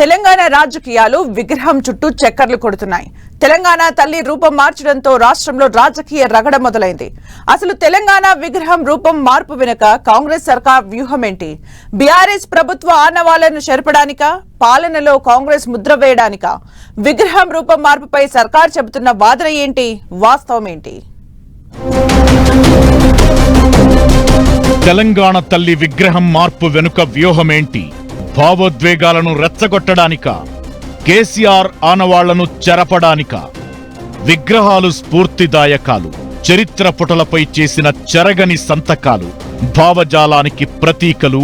తెలంగాణ రాజకీయాలు విగ్రహం చుట్టూ చక్కర్లు కొడుతున్నాయి. తెలంగాణ తల్లి రూపం మార్చడంతో రాష్ట్రంలో రాజకీయ రగడ మొదలైంది. అసలు తెలంగాణ విగ్రహం రూపం మార్పు వెనుక కాంగ్రెస్ సర్కార్ వ్యూహం ఏంటి బీఆర్ఎస్ ప్రభుత్వ ఆనవాళ్ళను చెరపడానిక? పాలనలో కాంగ్రెస్ ముద్ర వేయడానిక? విగ్రహం రూపం మార్పుపై సర్కార్ చెబుతున్న వాదన ఏంటి? వాస్తవం ఏంటి తెలంగాణ తల్లి విగ్రహం మార్పు వెనుక వ్యూహమేంటి? భావోద్వేగాలను రెచ్చగొట్టడానిక కేసీఆర్ ఆనవాళ్ళను చెరపడానిక విగ్రహాలు స్ఫూర్తిదాయకాలు చరిత్ర పుటలపై చేసిన చెరగని సంతకాలు భావజాలానికి ప్రతీకలు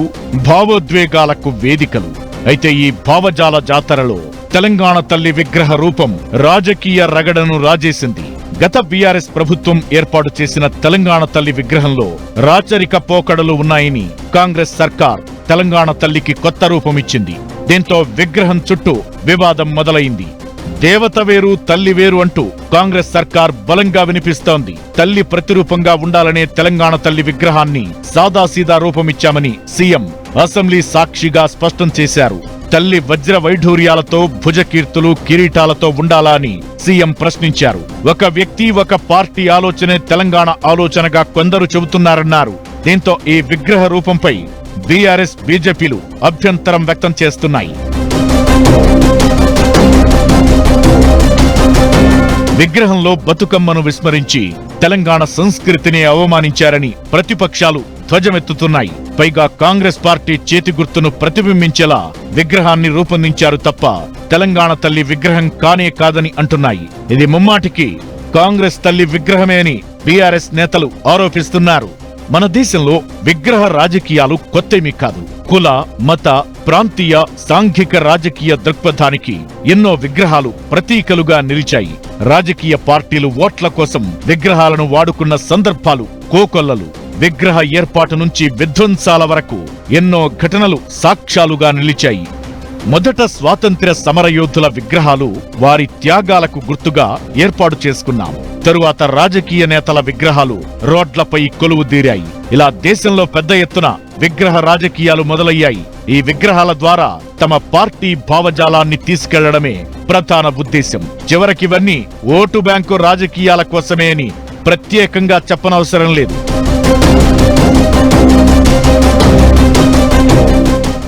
భావోద్వేగాలకు వేదికలు. అయితే ఈ భావజాల జాతరలో తెలంగాణ తల్లి విగ్రహ రూపం రాజకీయ రగడను రాజేసింది. గత బీఆర్ఎస్ ప్రభుత్వం ఏర్పాటు చేసిన తెలంగాణ తల్లి విగ్రహంలో రాచరిక పోకడలు ఉన్నాయని కాంగ్రెస్ సర్కార్ తెలంగాణ తల్లికి కొత్త రూపమిచ్చింది. దీంతో విగ్రహం చుట్టూ వివాదం మొదలైంది. దేవత వేరు తల్లి వేరు అంటూ కాంగ్రెస్ సర్కార్ బలంగా వినిపిస్తోంది. తల్లి ప్రతిరూపంగా ఉండాలనే తెలంగాణ తల్లి విగ్రహాన్ని సాదాసీదా రూపమిచ్చామని సీఎం అసెంబ్లీ సాక్షిగా స్పష్టం చేశారు. తల్లి వజ్ర వైఢూర్యాలతో భుజకీర్తులు కిరీటాలతో ఉండాలా అని సీఎం ప్రశ్నించారు. ఒక వ్యక్తి ఒక పార్టీ ఆలోచనే తెలంగాణ ఆలోచనగా కొందరు చెబుతున్నారన్నారు. దీంతో ఈ విగ్రహ రూపంపై బీఆర్ఎస్ బీజేపీలు అభ్యంతరం వ్యక్తం చేస్తున్నాయి. విగ్రహంలో బతుకమ్మను విస్మరించి తెలంగాణ సంస్కృతిని అవమానించారని ప్రతిపక్షాలు ధ్వజమెత్తుతున్నాయి. పైగా కాంగ్రెస్ పార్టీ చేతి గుర్తును ప్రతిబింబించేలా విగ్రహాన్ని రూపొందించారు తప్ప తెలంగాణ తల్లి విగ్రహం కానే కాదని అంటున్నాయి. ఇది ముమ్మాటికి కాంగ్రెస్ తల్లి విగ్రహమే అని బీఆర్ఎస్ నేతలు ఆరోపిస్తున్నారు. మన దేశంలో విగ్రహ రాజకీయాలు కొత్తేమీ కాదు. కుల మత ప్రాంతీయ సాంఘిక రాజకీయ దృక్పథానికి ఎన్నో విగ్రహాలు ప్రతీకలుగా నిలిచాయి. రాజకీయ పార్టీలు ఓట్ల కోసం విగ్రహాలను వాడుకున్న సందర్భాలు కోకొల్లలు. విగ్రహ ఏర్పాటు నుంచి విధ్వంసాల వరకు ఎన్నో ఘటనలు సాక్ష్యాలుగా నిలిచాయి. మొదట స్వాతంత్ర్య సమరయోధుల విగ్రహాలు వారి త్యాగాలకు గుర్తుగా ఏర్పాటు చేసుకున్నాం. తరువాత రాజకీయ నేతల విగ్రహాలు రోడ్లపై కొలువు తీరాయి. ఇలా దేశంలో పెద్ద ఎత్తున విగ్రహ రాజకీయాలు మొదలయ్యాయి. ఈ విగ్రహాల ద్వారా తమ పార్టీ భావజాలాన్ని తీసుకెళ్ళడమే ప్రధాన ఉద్దేశం చివరికివన్నీ ఓటు బ్యాంకు రాజకీయాల కోసమే అని ప్రత్యేకంగా చెప్పనవసరం లేదు.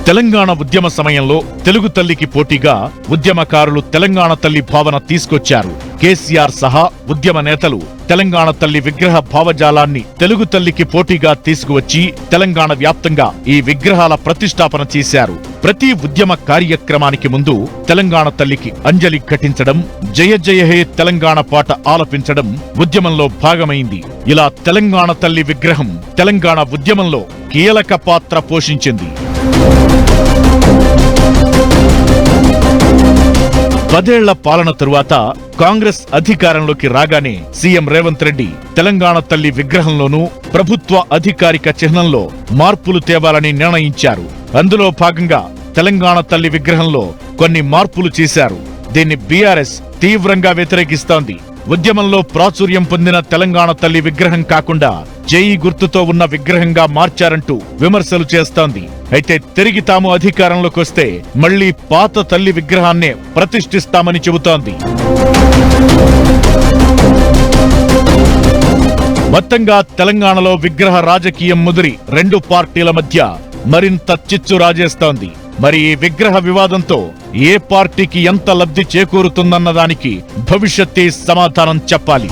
తెలంగాణ ఉద్యమ సమయంలో తెలుగు తల్లికి పోటీగా ఉద్యమకారులు తెలంగాణ తల్లి భావన తీసుకొచ్చారు. కేసీఆర్ సహా ఉద్యమ నేతలు తెలంగాణ తల్లి విగ్రహ భావజాలాన్ని తెలుగు తల్లికి పోటీగా తీసుకువచ్చి తెలంగాణ వ్యాప్తంగా ఈ విగ్రహాల ప్రతిష్టాపన చేశారు. ప్రతి ఉద్యమ కార్యక్రమానికి ముందు తెలంగాణ తల్లికి అంజలి ఘటించడం జయ జయ హే తెలంగాణ పాట ఆలపించడం ఉద్యమంలో భాగమైంది. ఇలా తెలంగాణ తల్లి విగ్రహం తెలంగాణ ఉద్యమంలో కీలక పాత్ర పోషించింది. పదేళ్ళ పాలన తరువాత కాంగ్రెస్ అధికారంలోకి రాగానే సీఎం రేవంత్ రెడ్డి తెలంగాణ తల్లి విగ్రహంలోనూ ప్రభుత్వ అధికారిక చిహ్నంలో మార్పులు తేవాలని నిర్ణయించారు. అందులో భాగంగా తెలంగాణ తల్లి విగ్రహంలో కొన్ని మార్పులు చేశారు. దీన్ని బీఆర్ఎస్ తీవ్రంగా వ్యతిరేకిస్తోంది. ఉద్యమంలో ప్రాచుర్యం పొందిన తెలంగాణ తల్లి విగ్రహం కాకుండా జేఈ గుర్తుతో ఉన్న విగ్రహంగా మార్చారంటూ విమర్శలు చేస్తోంది. అయితే తిరిగి తాము అధికారంలోకి వస్తే మళ్ళీ పాత తల్లి విగ్రహాన్నే ప్రతిష్ఠిస్తామని చెబుతోంది. మొత్తంగా తెలంగాణలో విగ్రహ రాజకీయం ముదిరి రెండు పార్టీల మధ్య మరింత చిచ్చు రాజేస్తోంది. మరి ఈ విగ్రహ వివాదంతో ఏ పార్టీకి ఎంత లబ్ధి చేకూరుతుందన్న దానికి భవిష్యత్తే సమాధానం చెప్పాలి.